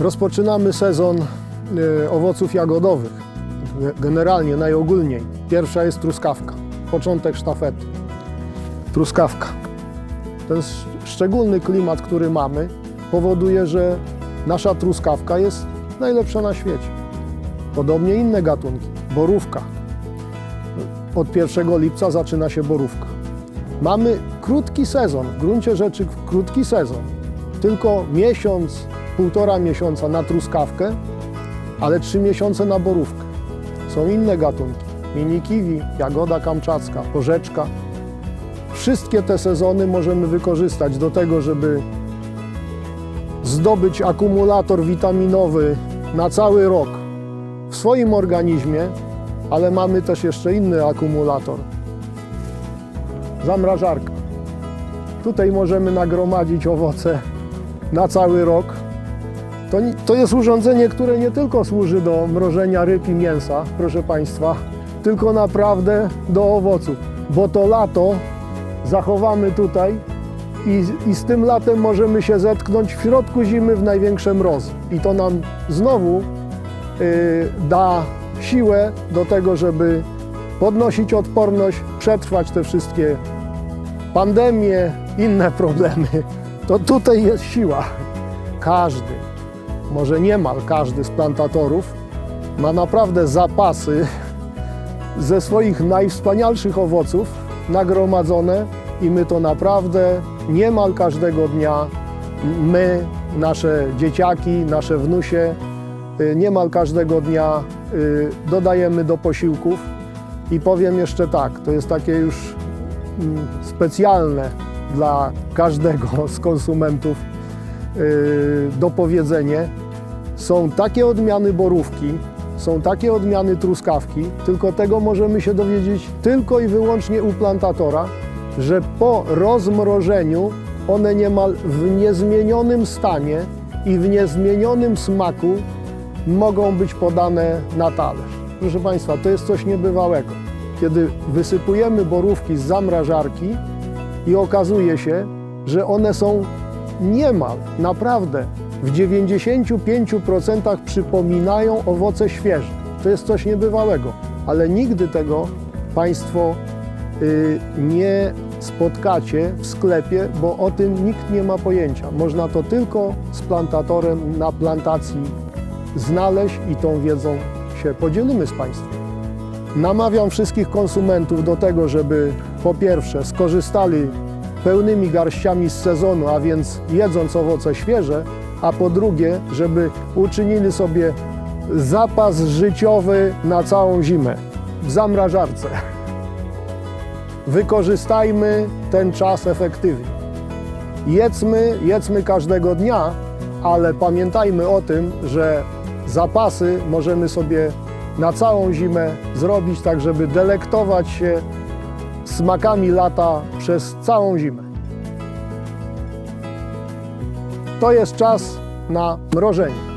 Rozpoczynamy sezon e, owoców jagodowych. Ge- Generalnie, najogólniej. Pierwsza jest truskawka. Początek sztafety. Truskawka. Ten sz- szczególny klimat, który mamy, powoduje, że nasza truskawka jest najlepsza na świecie. Podobnie inne gatunki. Borówka. Od 1 lipca zaczyna się borówka. Mamy krótki sezon, w gruncie rzeczy krótki sezon. Tylko miesiąc, półtora miesiąca na truskawkę, ale trzy miesiące na borówkę. Są inne gatunki. Mini kiwi, jagoda kamczacka, porzeczka. Wszystkie te sezony możemy wykorzystać do tego, żeby zdobyć akumulator witaminowy na cały rok w swoim organizmie, ale mamy też jeszcze inny akumulator. Zamrażarka. Tutaj możemy nagromadzić owoce na cały rok. To, to jest urządzenie, które nie tylko służy do mrożenia ryb i mięsa, proszę Państwa, tylko naprawdę do owoców, bo to lato zachowamy tutaj i, i z tym latem możemy się zetknąć w środku zimy w największe mrozy. I to nam znowu y, da siłę do tego, żeby podnosić odporność, przetrwać te wszystkie pandemie, inne problemy. To tutaj jest siła. Każdy, może niemal każdy z plantatorów ma naprawdę zapasy ze swoich najwspanialszych owoców nagromadzone i my to naprawdę niemal każdego dnia my, nasze dzieciaki, nasze wnusie, y, niemal każdego dnia y, dodajemy do posiłków. I powiem jeszcze tak, to jest takie już specjalne dla każdego z konsumentów y, dopowiedzenie. Są takie odmiany borówki, są takie odmiany truskawki, tylko tego możemy się dowiedzieć tylko i wyłącznie u plantatora, że po rozmrożeniu one niemal w niezmienionym stanie i w niezmienionym smaku mogą być podane na talerz. Proszę Państwa, to jest coś niebywałego. Kiedy wysypujemy borówki z zamrażarki i okazuje się, że one są niemal, naprawdę w 95% przypominają owoce świeże. To jest coś niebywałego, ale nigdy tego Państwo y, nie spotkacie w sklepie, bo o tym nikt nie ma pojęcia. Można to tylko z plantatorem na plantacji znaleźć i tą wiedzą się podzielimy z Państwem. Namawiam wszystkich konsumentów do tego, żeby po pierwsze skorzystali pełnymi garściami z sezonu, a więc jedząc owoce świeże, a po drugie, żeby uczynili sobie zapas życiowy na całą zimę w zamrażarce. Wykorzystajmy ten czas efektywnie. Jedzmy, jedzmy każdego dnia, ale pamiętajmy o tym, że zapasy możemy sobie na całą zimę zrobić tak, żeby delektować się smakami lata przez całą zimę. To jest czas na mrożenie.